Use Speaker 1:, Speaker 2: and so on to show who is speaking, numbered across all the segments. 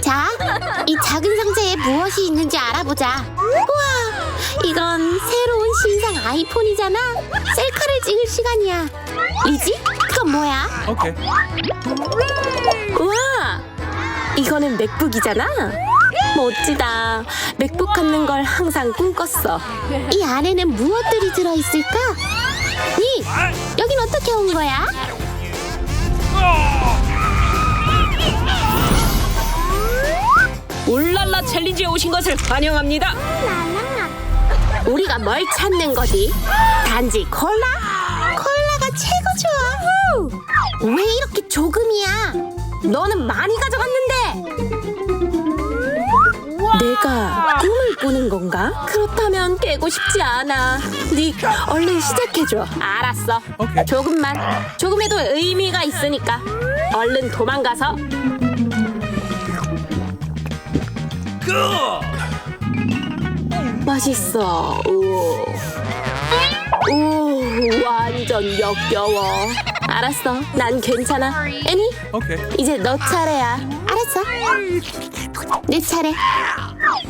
Speaker 1: 자, 이 작은 상자에 무엇이 있는지 알아보자. 우와, 이건 새로운 신상 아이폰이잖아. 셀카를 찍을 시간이야. 이지? 그건 뭐야?
Speaker 2: Okay.
Speaker 3: 우와! 이거는 맥북이잖아? 멋지다. 맥북 갖는 걸 항상 꿈꿨어.
Speaker 1: 이 안에는 무엇들이 들어있을까? 니, 여긴 어떻게 온 거야?
Speaker 3: 챌린지에 오신 것을 환영합니다. 우리가 뭘 찾는 거지? 단지 콜라?
Speaker 1: 콜라가 최고 좋아. 왜 이렇게 조금이야?
Speaker 3: 너는 많이 가져갔는데. 내가 꿈을 꾸는 건가? 그렇다면 깨고 싶지 않아. 닉, 얼른 시작해줘. 알았어. 조금만. 조금에도 의미가 있으니까. 얼른 도망가서. 맛있어. 오. 오, 완전 역겨워. 알았어. 난 괜찮아. 애니,
Speaker 2: Okay.
Speaker 3: 이제 너 차례야.
Speaker 1: 알았어. 내 차례.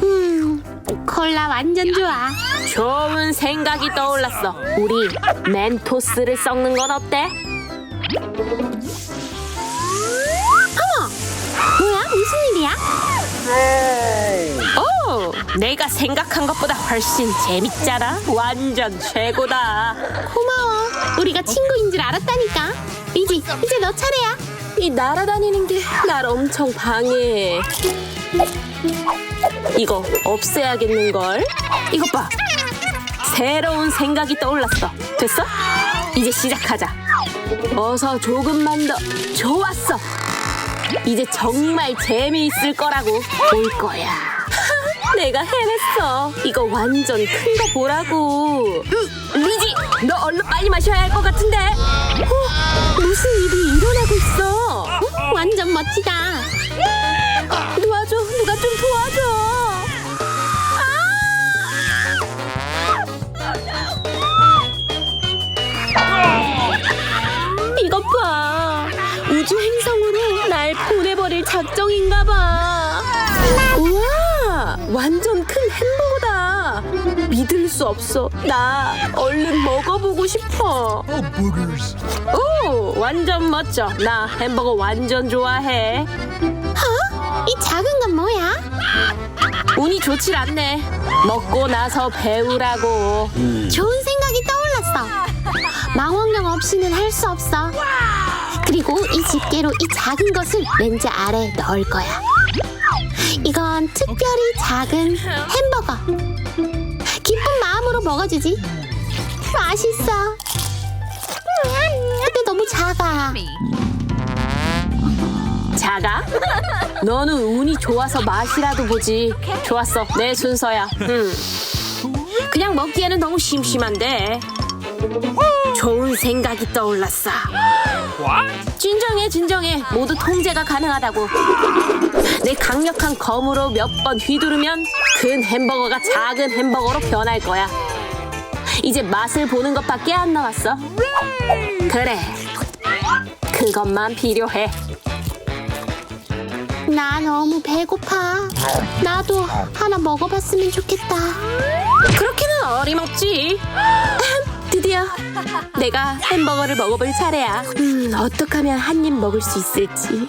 Speaker 1: 음, 콜라 완전 좋아.
Speaker 3: 좋은 생각이 떠올랐어. 우리 멘토스를 썩는 건 어때?
Speaker 1: 뭐야? 무슨 일이야?
Speaker 3: 오, 내가 생각한 것보다 훨씬 재밌잖아. 완전 최고다.
Speaker 1: 고마워. 우리가 친구인 줄 알았다니까. 이지, 이제 너 차례야.
Speaker 3: 이 날아다니는 게 날 엄청 방해해. 이거 없애야겠는걸? 이것 봐. 새로운 생각이 떠올랐어. 됐어? 이제 시작하자. 어서 조금만 더. 좋았어. 이제 정말 재미있을 거라고 볼 거야. 내가 해냈어. 이거 완전 큰 거 보라고. 리지, 너 얼른 빨리 마셔야 할 것 같은데. 어, 무슨 일이 일어나고 있어?
Speaker 1: 완전 멋지다.
Speaker 3: 도와줘, 누가 좀 도와줘. 아! 이것 봐. 작정인가 봐. 우와, 완전 큰 햄버거다. 믿을 수 없어. 나 얼른 먹어보고 싶어.
Speaker 2: Boogers.
Speaker 3: 오, 완전 멋져. 나 햄버거 완전 좋아해.
Speaker 1: 이 작은 건 뭐야?
Speaker 3: 운이 좋질 않네. 먹고 나서 배우라고.
Speaker 1: 좋은 생각이 떠올랐어. 망원경 없이는 할 수 없어. 그리고 이 집게로 이 작은 것을 렌즈 아래 넣을 거야. 이건 특별히 작은 햄버거. 기쁜 마음으로 먹어주지. 맛있어. 근데 너무 작아.
Speaker 3: 자가? 너는 운이 좋아서 맛이라도 보지. 좋았어. 내 순서야. 음. 그냥 먹기에는 너무 심심한데. 좋은 생각이 떠올랐어.
Speaker 2: What?
Speaker 3: 진정해, 진정해. 모두 통제가 가능하다고. 내 강력한 검으로 몇 번 휘두르면 큰 햄버거가 작은 햄버거로 변할 거야. 이제 맛을 보는 것밖에 안 남았어. 그래. 그것만 필요해.
Speaker 1: 나 너무 배고파. 나도 하나 먹어봤으면 좋겠다.
Speaker 3: 그렇게는 어림없지. 드디어 내가 햄버거를 먹어볼 차례야. 음, 어떻게 하면 한 입 먹을 수 있을지.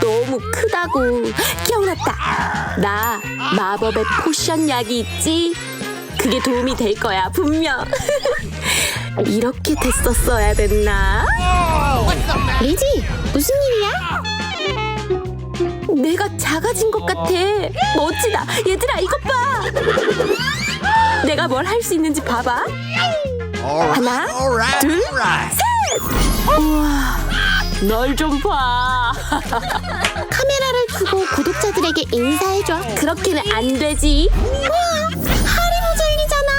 Speaker 3: 너무 크다고. 기억났다. 나 마법의 포션 약이 있지. 그게 도움이 될 거야, 분명. 이렇게 됐었어야 됐나?
Speaker 1: 리지, 무슨 일이야?
Speaker 3: 내가 작아진 것 같아. 멋지다. 얘들아, 이것 봐. 내가 뭘 할 수 있는지 봐봐. 하나, 둘, 셋. 우와, 널 좀 봐.
Speaker 1: 카메라를 두고 구독자들에게 인사해줘.
Speaker 3: 그렇게는 안 되지.
Speaker 1: 우와, 하리보 젤리잖아.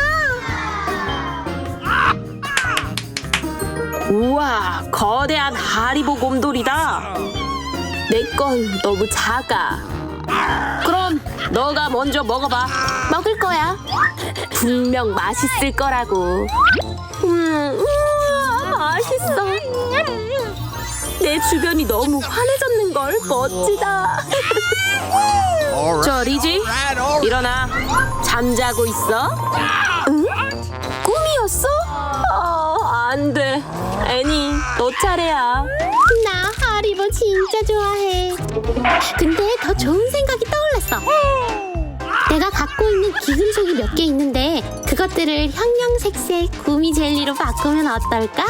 Speaker 3: 우와, 거대한 하리보 곰돌이다. 내 건 너무 작아. 그럼 너가 먼저 먹어봐.
Speaker 1: 먹을 거야.
Speaker 3: 분명 맛있을 거라고. 음, 우와, 맛있어. 내 주변이 너무 환해졌는 걸 멋지다. 저 리지, 일어나. 잠자고 있어? 응? 꿈이었어? 어, 안 돼. 애니, 너 차례야.
Speaker 1: 나 하리보 진짜 좋아해. 근데 더 좋은 생각이 떠올랐어. 내가 갖고 있는 기금속이 몇 개 있는데 그것들을 형형색색 구미 젤리로 바꾸면 어떨까?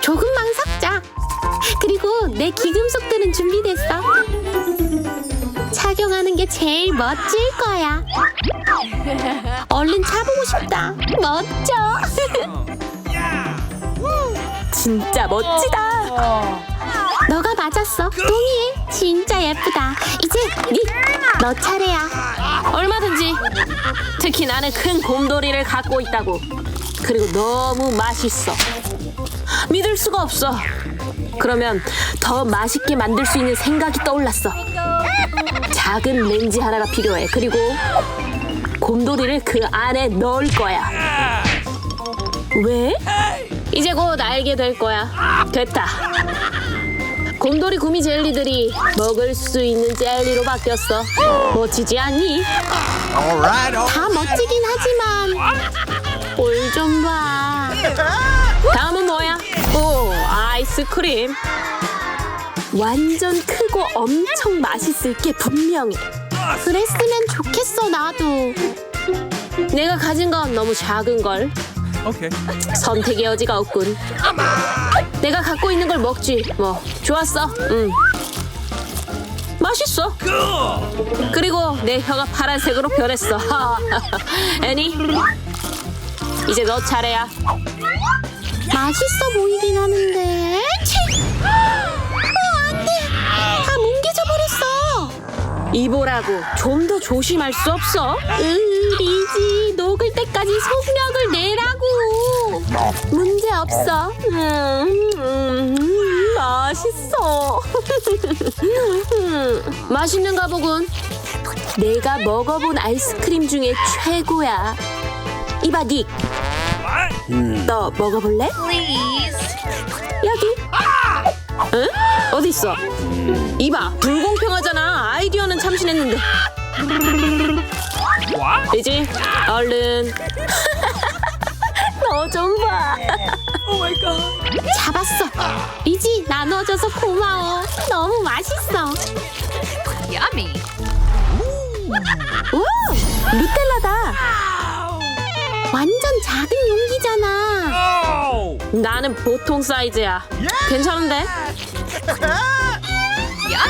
Speaker 1: 조금만 섞자. 그리고 내 기금속들은 준비됐어. 착용하는 게 제일 멋질 거야. 얼른 차보고 싶다. 멋져.
Speaker 3: 진짜 멋지다.
Speaker 1: 너가 맞았어. 동의해. 진짜 예쁘다. 이제 니, 너 차례야.
Speaker 3: 얼마든지. 특히 나는 큰 곰돌이를 갖고 있다고. 그리고 너무 맛있어. 믿을 수가 없어. 그러면 더 맛있게 만들 수 있는 생각이 떠올랐어. 작은 렌즈 하나가 필요해. 그리고 곰돌이를 그 안에 넣을 거야. 왜? 이제 곧 알게 될 거야. 됐다. 곰돌이 구미 젤리들이 먹을 수 있는 젤리로 바뀌었어. 멋지지 않니?
Speaker 2: All right. All
Speaker 1: 다 멋지긴 하지만 볼좀 봐.
Speaker 3: 다음은 뭐야? 오, 아이스크림. 완전 크고 엄청 맛있을 게 분명해.
Speaker 1: 그랬으면 좋겠어 나도.
Speaker 3: 내가 가진 건 너무 작은 걸.
Speaker 2: Okay.
Speaker 3: 선택의 여지가 없군. 내가 갖고 있는 걸 먹지. 뭐 좋았어. 응. 맛있어. 그리고 내 혀가 파란색으로 변했어. 애니, 이제 너 차례야.
Speaker 1: 맛있어 보이긴 하는데. 치! 어, 안 돼. 다 뭉개져 버렸어.
Speaker 3: 이보라고 좀 더 조심할 수 없어?
Speaker 1: 으, 리지, 녹을 때까지 속력을 내라고.
Speaker 3: 문제 없어. 음, 음, 맛있어. 음, 맛있는가 보군. 내가 먹어본 아이스크림 중에 최고야. 이봐, 닉. 너 먹어볼래? 여기. 응? 어디 있어? 이봐, 불공평하잖아. 아이디어는 참신했는데. 이지, 얼른. 너 좀 봐.
Speaker 2: Oh my god.
Speaker 1: 잡았어. 리지, 나눠줘서 고마워. 너무 맛있어.
Speaker 3: 우! 누텔라다.
Speaker 1: 완전 작은 용기잖아.
Speaker 2: Oh.
Speaker 3: 나는 보통 사이즈야. 괜찮은데?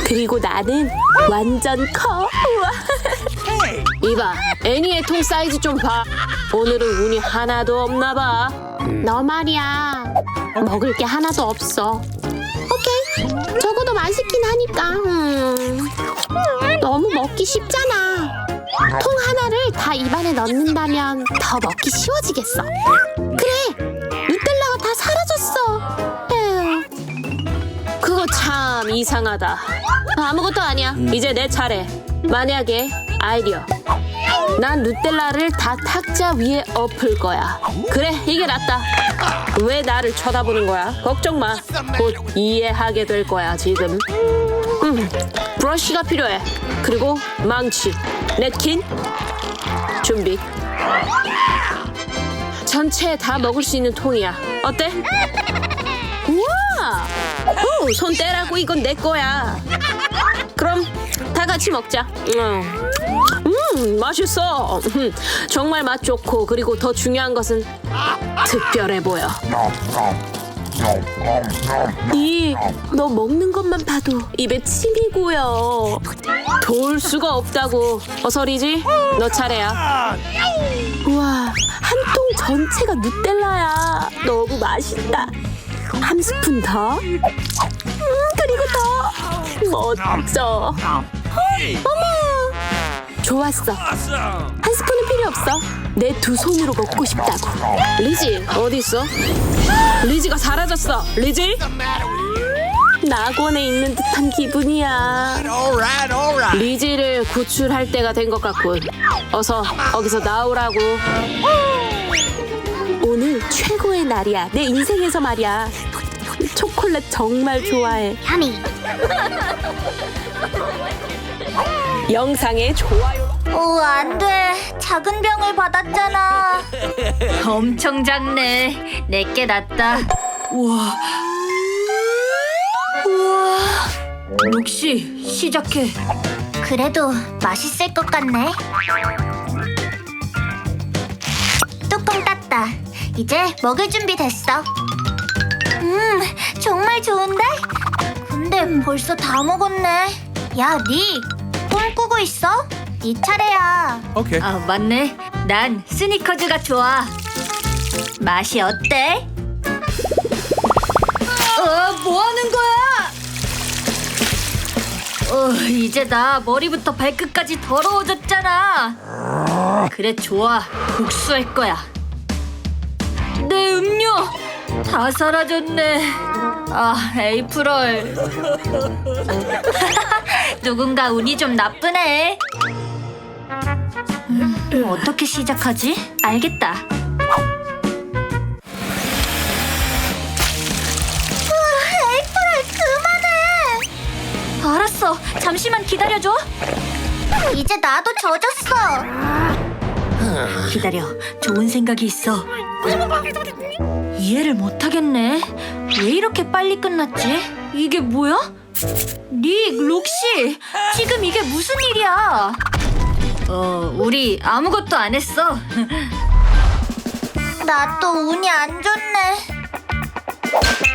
Speaker 3: 그리고 나는 완전 커. 우와. 이봐, 애니의 통 사이즈 좀 봐. 오늘은 운이 하나도 없나 봐.
Speaker 1: 너 말이야. 먹을 게 하나도 없어. 오케이. 적어도 맛있긴 하니까. 음. 너무 먹기 쉽잖아. 통 하나를 다 입안에 넣는다면 더 먹기 쉬워지겠어. 그래. 누텔라가 다 사라졌어. 에휴.
Speaker 3: 그거 참 이상하다. 아무것도 아니야. 이제 내 차례. 만약에 아이디어. 난 누텔라를 다 탁자 위에 엎을 거야. 그래, 이게 낫다. 왜 나를 쳐다보는 거야? 걱정 마. 곧 이해하게 될 거야, 지금. 음, 브러쉬가 필요해. 그리고 망치, 냅킨, 준비. 전체 다 먹을 수 있는 통이야. 어때? 우와! 오, 손 떼라고 이건 내 거야. 그럼 다 같이 먹자. 음, 음 맛있어. 음, 정말 맛 좋고 그리고 더 중요한 것은 특별해 보여. 이, 너 먹는 것만 봐도 입에 침이 고여. 도울 수가 없다고. 어서 리지, 너 차례야. 우와, 한 통 전체가 누텔라야. 너무 맛있다. 한 스푼 더. 음, 그리고 더. 멋져.
Speaker 2: Hey.
Speaker 3: 좋았어. 한 스푼은 필요 없어. 내 두 손으로 먹고 싶다고. 리지, 어디 있어? 리지가 사라졌어. 리지? 낙원에 있는 듯한 기분이야. 리지를 구출할 때가 된 것 같군. 어서 거기서 나오라고. 오늘 최고의 날이야. 내 인생에서 말이야. 초콜릿 정말 좋아해. 영상에 좋아요.
Speaker 4: 오, 안 돼. 작은 병을 받았잖아. 엄청 작네. 내게 낫다.
Speaker 5: 우와. 우와. 록시, 시작해.
Speaker 4: 그래도 맛있을 것 같네. 뚜껑 땄다. 이제 먹을 준비 됐어. 음, 정말 좋은데? 근데 벌써 다 먹었네. 야, 니 꿈꾸고 있어? 네 차례야.
Speaker 2: Okay.
Speaker 4: 아, 맞네. 난 스니커즈가 좋아. 맛이 어때? 어, 뭐 하는 거야? 어, 이제 나 머리부터 발끝까지 더러워졌잖아. 그래, 좋아. 복수할 거야. 다 사라졌네. 아, 에이프럴. 누군가 운이 좀 나쁘네. 음, 어떻게 시작하지? 알겠다. 에이프럴. 알았어. 잠시만 기다려줘. 이제 나도 젖었어. 기다려. 좋은 생각이 있어. 이해를 못하겠네. 왜 이렇게 빨리 끝났지? 이게 뭐야? 닉, 록시, 지금 이게 무슨 일이야? 어, 우리 아무것도 안 했어. 나 또 운이 안 좋네.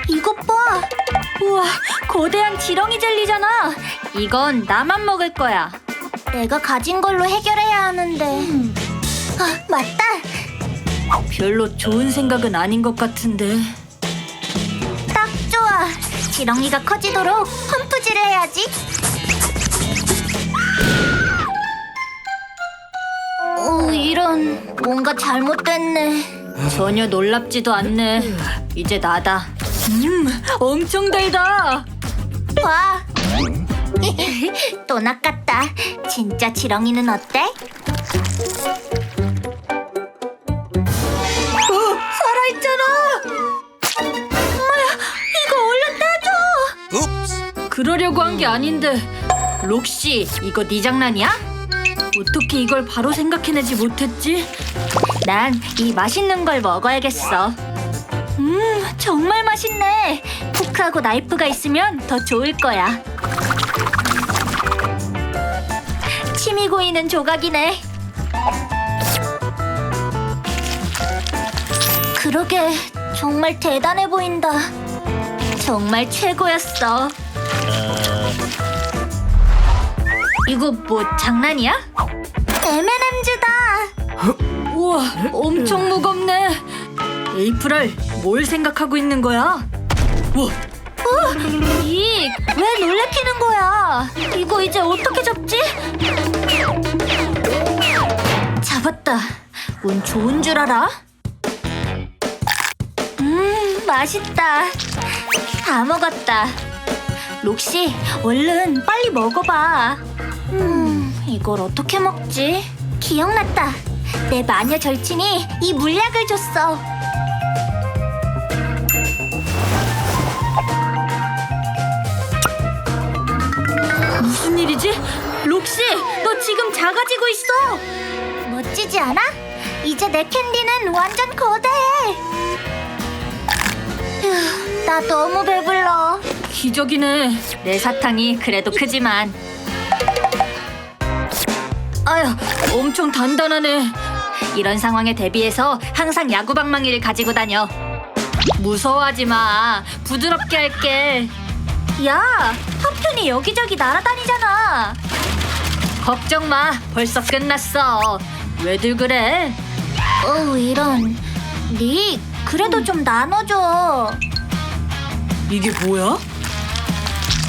Speaker 4: 이것 봐. 우와, 거대한 지렁이 젤리잖아. 이건 나만 먹을 거야. 내가 가진 걸로 해결해야 하는데. 아, 맞다. 별로 좋은 생각은 아닌 것 같은데. 딱 좋아. 지렁이가 커지도록 펌프질을 해야지. 어, 이런 뭔가 잘못됐네. 전혀 놀랍지도 않네. 이제 나다. 음, 엄청 달다. 와. 또 낚았다. 진짜 지렁이는 어때? 살아있잖아. 엄마야, 이거 얼른 따줘.
Speaker 2: Oops.
Speaker 5: 그러려고 한 게 아닌데. 록시, 이거 네 장난이야? 어떻게 이걸 바로 생각해내지 못했지?
Speaker 4: 난 이 맛있는 걸 먹어야겠어. 음, 정말 맛있네. 포크하고 나이프가 있으면 더 좋을 거야. 침이 고이는 조각이네. 그러게, 정말 대단해 보인다. 정말 최고였어. 이거 뭐 장난이야? M&M즈다.
Speaker 5: 우와, 엄청 무겁네. 에이프럴, 뭘 생각하고 있는 거야? 우와,
Speaker 4: 이, 왜 놀래키는 거야? 이거 이제 어떻게 잡지? 잡았다. 운 좋은 줄 알아? 음, 맛있다. 다 먹었다. 록시, 얼른 빨리 먹어봐. 음, 이걸 어떻게 먹지? 기억났다. 내 마녀 절친이 이 물약을 줬어.
Speaker 5: 무슨 일이지? 록시, 너 지금 작아지고 있어.
Speaker 4: 멋지지 않아? 이제 내 캔디는 완전 거대해. 휴, 나 너무 배불러.
Speaker 5: 기적이네.
Speaker 4: 내 사탕이 그래도 크지만
Speaker 5: 아야, 엄청 단단하네.
Speaker 4: 이런 상황에 대비해서 항상 야구방망이를 가지고 다녀. 무서워하지 마. 부드럽게 할게. 야, 파편이 여기저기 날아다니잖아. 걱정 마. 벌써 끝났어. 왜들 그래? 어, 이런. 닉, 그래도 좀 나눠줘.
Speaker 5: 이게 뭐야?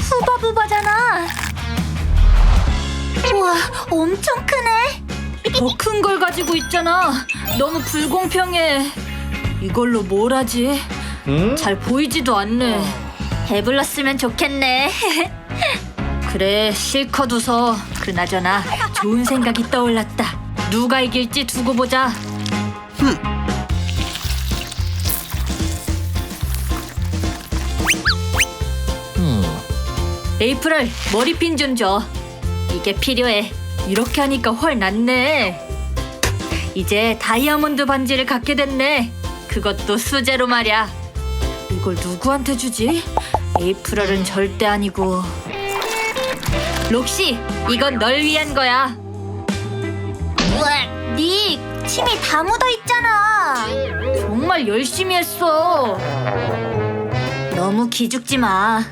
Speaker 4: 후바부바잖아. 우와, 엄청 크네.
Speaker 5: 더 큰 걸 가지고 있잖아. 너무 불공평해. 이걸로 뭘 하지? 잘 보이지도 않네.
Speaker 4: 배불렀으면 좋겠네.
Speaker 5: 그래, 실컷 웃어. 그나저나 좋은 생각이 떠올랐다. 누가 이길지 두고 보자. 에이프럴, 머리핀 좀 줘. 이게 필요해.
Speaker 4: 이렇게 하니까 훨 낫네. 이제 다이아몬드 반지를 갖게 됐네. 그것도 수제로 말이야. 이걸 누구한테 주지? 에이프럴은 절대 아니고. 록시, 이건 널 위한 거야. 으악, 닉, 침이 다 묻어 있잖아. 정말 열심히 했어. 너무 기죽지 마.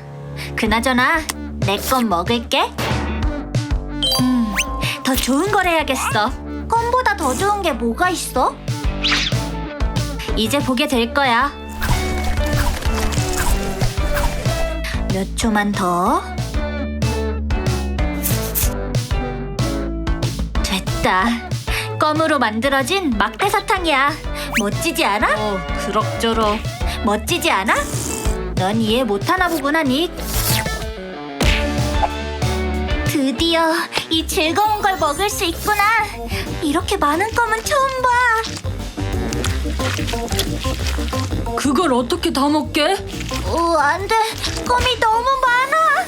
Speaker 4: 그나저나 내 건 먹을게. 음, 더 좋은 걸 해야겠어. 껌보다 더 좋은 게 뭐가 있어? 이제 보게 될 거야. 몇 초만 더. 됐다. 껌으로 만들어진 막대 사탕이야. 멋지지 않아? 어, 그럭저럭. 멋지지 않아? 넌 이해 못하나 보구나, 닉. 드디어 이 즐거운 걸 먹을 수 있구나. 이렇게 많은 껌은 처음 봐.
Speaker 3: 그걸 어떻게 다 먹게?
Speaker 4: 어, 안 돼. 껌이 너무 많아.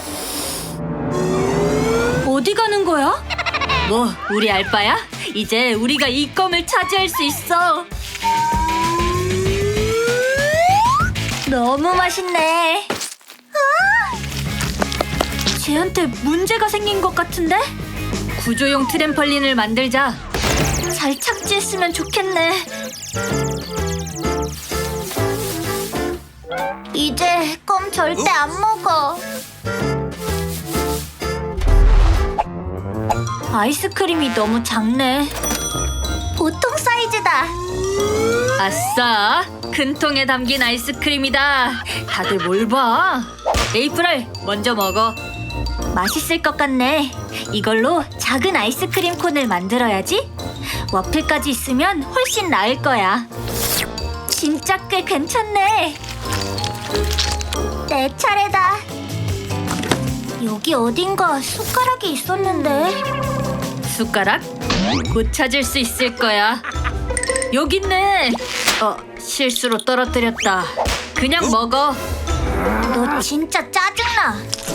Speaker 4: 어디 가는 거야? 뭐, 우리 알바야? 이제 우리가 이 껌을 차지할 수 있어. 너무 맛있네. 아! 쟤한테 문제가 생긴 것 같은데? 구조용 트램펄린을 만들자. 잘 착지했으면 좋겠네. 이제 껌 절대 안 먹어. 아이스크림이 너무 작네. 보통 사이즈다. 아싸! 큰 통에 담긴 아이스크림이다. 다들 뭘 봐? 에이프럴, 먼저 먹어. 맛있을 것 같네. 이걸로 작은 아이스크림 콘을 만들어야지. 와플까지 있으면 훨씬 나을 거야. 진짜 꽤 괜찮네. 내 차례다. 여기 어딘가 숟가락이 있었는데. 숟가락? 곧 찾을 수 있을 거야. 여기 있네. 어, 실수로 떨어뜨렸다. 그냥 먹어. 너 진짜 짜증나.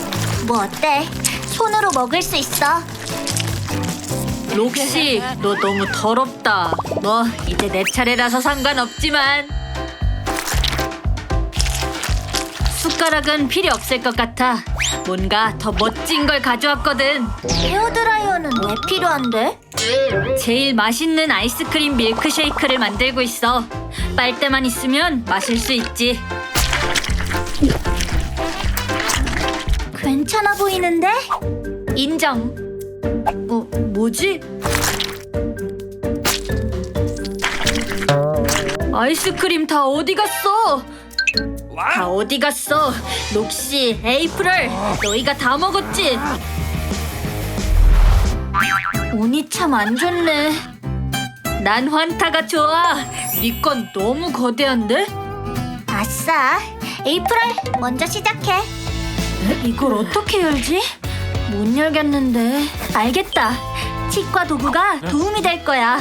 Speaker 4: 뭐 어때? 손으로 먹을 수 있어. 록시, 너 너무 더럽다. 뭐 이제 내 차례라서 상관없지만. 숟가락은 필요 없을 것 같아. 뭔가 더 멋진 걸 가져왔거든. 헤어드라이어는 왜 필요한데? 제일 맛있는 아이스크림 밀크쉐이크를 만들고 있어. 빨대만 있으면 마실 수 있지. 괜찮아 보이는데? 인정. 어, 뭐지? 아이스크림 다 어디 갔어? 다 어디 갔어? 녹시, 에이프럴, 너희가 다 먹었지? 운이 참 안 좋네. 난 환타가 좋아. 네 건 너무 거대한데? 아싸, 에이프럴 먼저 시작해. 이걸 어떻게 열지? 못 열겠는데. 알겠다. 치과 도구가 도움이 될 거야.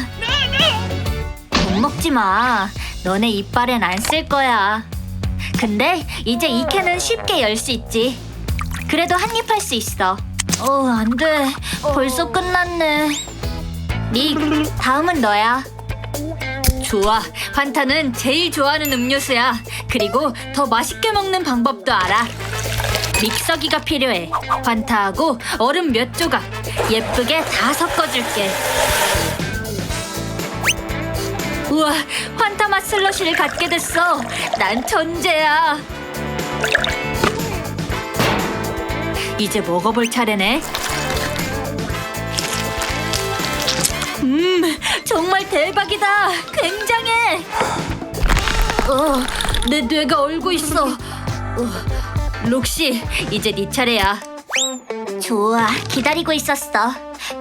Speaker 4: 겁먹지 마. 너네 이빨엔 안 쓸 거야. 근데 이제 이 캔은 쉽게 열 수 있지. 그래도 한 입 할 수 있어. 어, 안 돼. 벌써 끝났네. 닉, 다음은 너야. 좋아. 환타는 제일 좋아하는 음료수야. 그리고 더 맛있게 먹는 방법도 알아. 믹서기가 필요해. 환타하고 얼음 몇 조각 예쁘게 다 섞어줄게. 우와, 환타 맛 슬러시를 갖게 됐어. 난 천재야. 이제 먹어볼 차례네. 음, 정말 대박이다. 굉장해. 어, 내 뇌가 얼고 있어. 어, 록시, 이제 네 차례야. 좋아, 기다리고 있었어.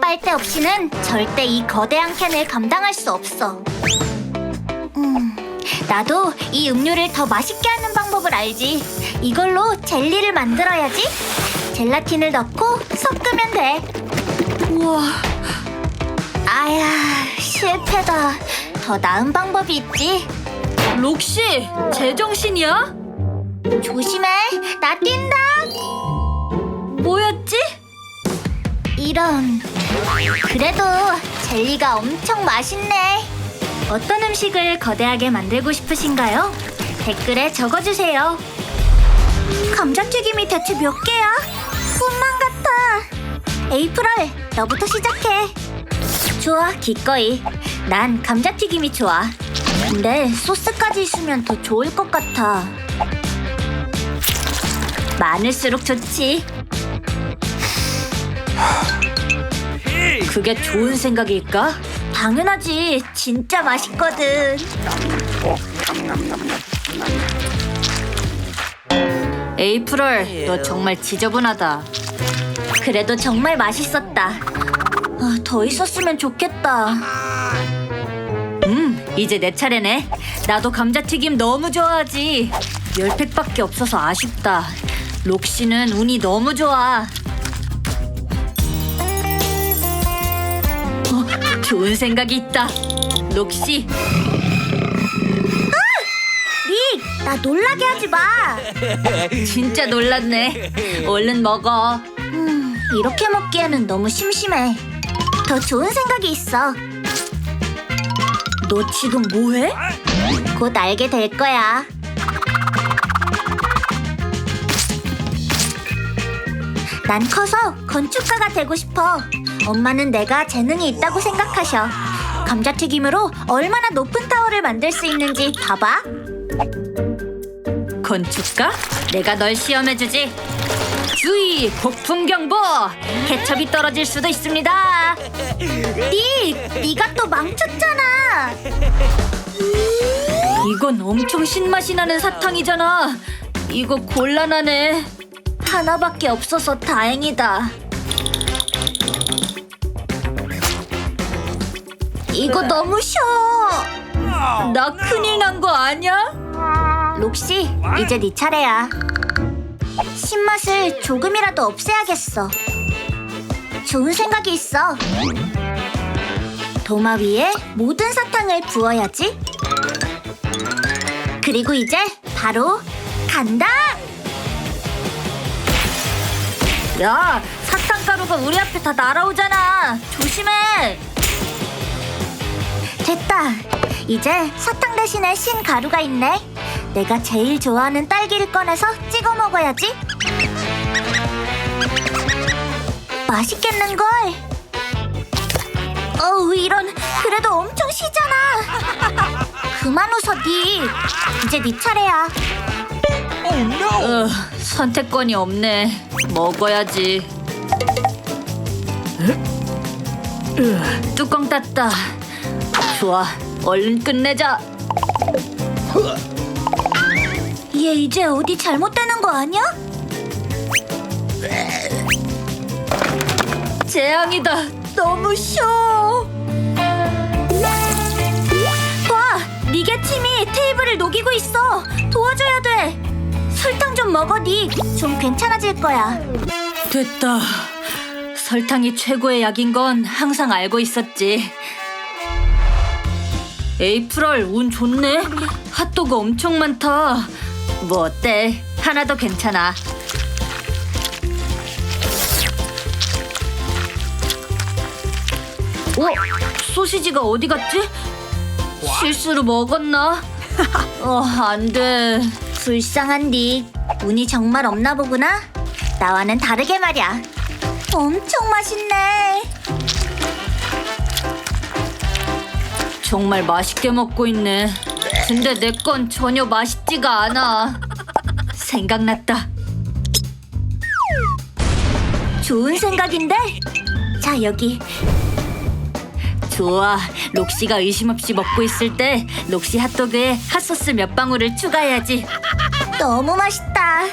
Speaker 4: 빨대 없이는 절대 이 거대한 캔을 감당할 수 없어. 음, 나도 이 음료를 더 맛있게 하는 방법을 알지. 이걸로 젤리를 만들어야지. 젤라틴을 넣고 섞으면 돼. 우와. 아야, 실패다. 더 나은 방법이 있지. 록시, 제정신이야? 조심해, 이런 그래도 젤리가 엄청 맛있네. 어떤 음식을 거대하게 만들고 싶으신가요? 댓글에 적어주세요. 감자튀김이 대체 몇 개야? 꿈만 같아. 에이프럴, 너부터 시작해. 좋아, 기꺼이. 난 감자튀김이 좋아. 근데 소스까지 있으면 더 좋을 것 같아. 많을수록 좋지. 그게 좋은 생각일까? 당연하지. 진짜 맛있거든. 에이프럴, 너 정말 지저분하다. 그래도 정말 맛있었다. 아, 더 있었으면 좋겠다. 음, 이제 내 차례네. 나도 감자튀김 너무 좋아하지. 열 팩밖에 없어서 아쉽다. 록시는 운이 너무 좋아. 좋은 생각이 있다. 록시. 릭, 나 놀라게 하지 마. 진짜 놀랐네. 얼른 먹어. 음, 이렇게 먹기에는 너무 심심해. 더 좋은 생각이 있어. 너 지금 뭐해? 곧 알게 될 거야. 난 커서 건축가가 되고 싶어. 엄마는 내가 재능이 있다고 생각하셔. 감자튀김으로 얼마나 높은 타워를 만들 수 있는지 봐봐. 건축가? 내가 널 시험해주지. 주의! 폭풍 경보! 케첩이 떨어질 수도 있습니다. 닉! 네가 또 망쳤잖아. 이건 엄청 신맛이 나는 사탕이잖아. 이거 곤란하네. 하나밖에 없어서 다행이다. 이거 너무 쉬워. 나 큰일 난 거 아니야? 록시, 이제 네 차례야. 신맛을 조금이라도 없애야겠어. 좋은 생각이 있어. 도마 위에 모든 사탕을 부어야지. 그리고 이제 바로 간다. 야, 사탕 가루가 우리 앞에 다 날아오잖아. 조심해. 됐다. 이제 사탕 대신에 신 가루가 있네. 내가 제일 좋아하는 딸기를 꺼내서 찍어 먹어야지. 맛있겠는걸? 어우, 이런. 그래도 엄청 시잖아. 그만 웃어, 니. 이제 네 차례야.
Speaker 5: 어, 선택권이 없네. 먹어야지. 으, 뚜껑 땄다. 좋아, 얼른 끝내자.
Speaker 4: 얘 이제 어디 잘못되는 거 아니야?
Speaker 5: 재앙이다. 너무 쉬워.
Speaker 4: 봐! 니게 팀이 테이블을 녹이고 있어. 도와줘야 돼. 설탕 좀 먹어, 니. 좀 괜찮아질 거야.
Speaker 5: 됐다. 설탕이 최고의 약인 건 항상 알고 있었지. 에이프럴 운 좋네. 핫도그 엄청 많다. 뭐 어때? 하나도 괜찮아. 어? 소시지가 어디 갔지? 실수로 먹었나? 어, 안 돼.
Speaker 4: 불쌍한 니. 운이 정말 없나 보구나. 나와는 다르게 말이야. 엄청 맛있네.
Speaker 5: 정말 맛있게 먹고 있네. 근데 내 건 전혀 맛있지가 않아. 생각났다.
Speaker 4: 좋은 생각인데? 자, 여기.
Speaker 5: 좋아. 록시가 의심 없이 먹고 있을 때 록시 핫도그에 핫소스 몇 방울을 추가해야지.
Speaker 4: 너무 맛있다.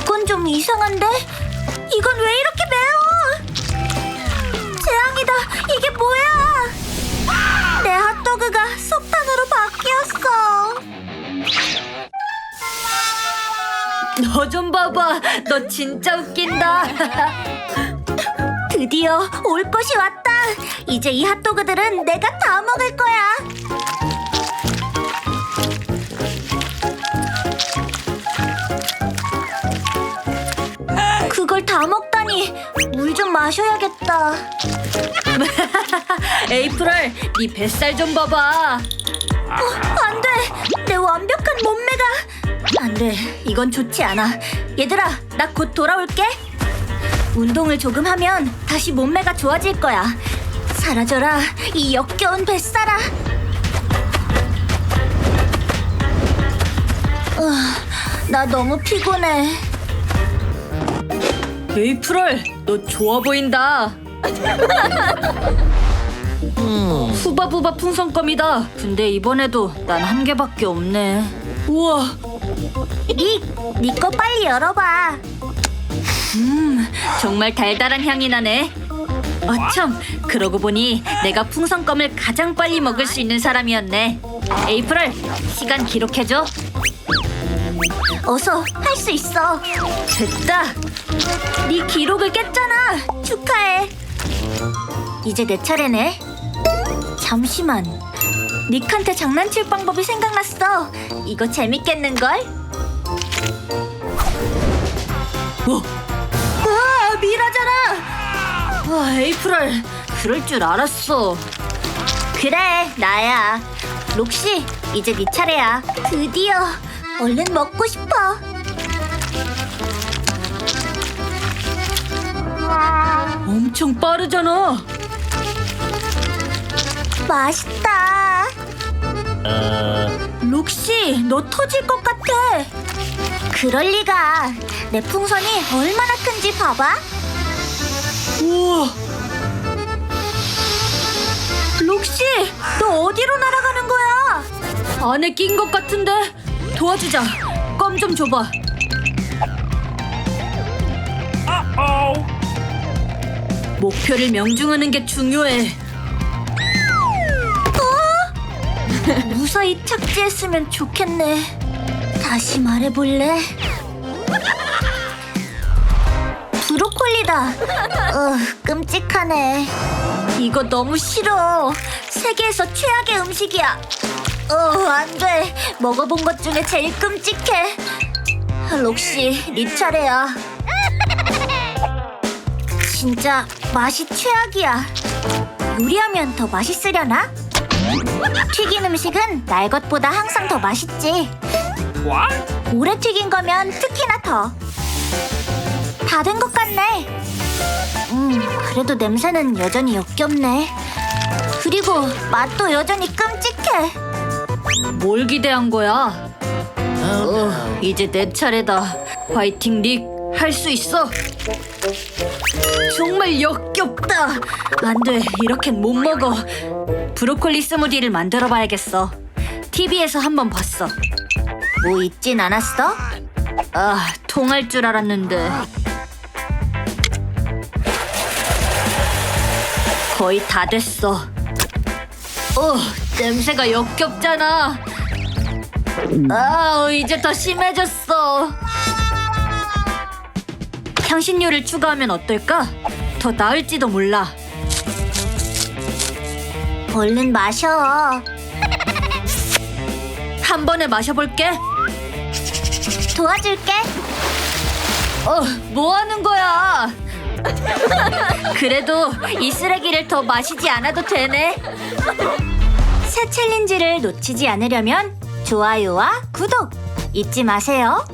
Speaker 4: 이건 좀 이상한데? 이건 왜 이렇게 매워? 재앙이다.
Speaker 5: 너 좀 봐봐. 너 진짜 웃긴다.
Speaker 4: 드디어 올 것이 왔다. 이제 이 핫도그들은 내가 다 먹을 거야. 그걸 다 먹다니 마셔야겠다.
Speaker 5: 에이프럴, 네 뱃살 좀 봐봐.
Speaker 4: 어, 안 돼! 내 완벽한 몸매가! 안 돼, 이건 좋지 않아. 얘들아, 나 곧 돌아올게. 운동을 조금 하면 다시 몸매가 좋아질 거야. 사라져라, 이 역겨운 뱃살아. 어, 나 너무 피곤해.
Speaker 5: 에이프럴, 너 좋아 보인다. 후바부바 풍선껌이다. 근데 이번에도 난 한 개밖에 없네. 우와,
Speaker 4: 닉, 네거 빨리 열어봐.
Speaker 5: 음, 정말 달달한 향이 나네. 어참, 그러고 보니 내가 풍선껌을 가장 빨리 먹을 수 있는 사람이었네. 에이프럴, 시간 기록해줘.
Speaker 4: 어서 할 수 있어.
Speaker 5: 됐다.
Speaker 4: 네 기록을 깼잖아. 축하해. 이제 내 차례네. 잠시만. 닉한테 장난칠 방법이 생각났어. 이거 재밌겠는걸?
Speaker 5: 어,
Speaker 4: 와, 미라잖아.
Speaker 5: 와, 에이프럴, 그럴 줄 알았어.
Speaker 4: 그래, 나야. 록시, 이제 네 차례야. 드디어. 얼른 먹고 싶어.
Speaker 5: 엄청 빠르잖아.
Speaker 4: 맛있다. 록시, 너 터질 것 같아. 그럴 리가. 내 풍선이 얼마나 큰지 봐봐.
Speaker 5: 우와,
Speaker 4: 록시, 너 어디로 날아가는 거야?
Speaker 5: 안에 낀 것 같은데 도와주자. 껌 좀 줘봐. 목표를 명중하는 게 중요해.
Speaker 4: 무사히 착지했으면 좋겠네. 다시 말해볼래? 브로콜리다. 어, 끔찍하네. 이거 너무 싫어. 세계에서 최악의 음식이야. 어, 안 돼. 먹어본 것 중에 제일 끔찍해. 록시, 네 차례야. 진짜 맛이 최악이야. 요리하면 더 맛있으려나? 튀긴 음식은 날 것보다 항상 더 맛있지. 오래 튀긴 거면 특히나 더. 다 된 것 같네. 음, 그래도 냄새는 여전히 역겹네. 그리고 맛도 여전히 끔찍해.
Speaker 5: 뭘 기대한 거야? 어, 이제 내 차례다. 화이팅 릭, 할 수 있어. 정말 역겹다. 안 돼, 이렇겐 못 먹어. 브로콜리 스무디를 만들어 봐야겠어. TV에서 한번 봤어.
Speaker 4: 뭐 있진 않았어?
Speaker 5: 아, 통할 줄 알았는데. 거의 다 됐어. 어, 냄새가 역겹잖아. 아, 이제 더 심해졌어. 향신료를 추가하면 어떨까? 더 나을지도 몰라.
Speaker 4: 얼른 마셔.
Speaker 5: 한 번에 마셔볼게.
Speaker 4: 도와줄게.
Speaker 5: 어, 뭐 하는 거야? 그래도 이 쓰레기를 더 마시지 않아도 되네.
Speaker 4: 새 챌린지를 놓치지 않으려면 좋아요와 구독 잊지 마세요.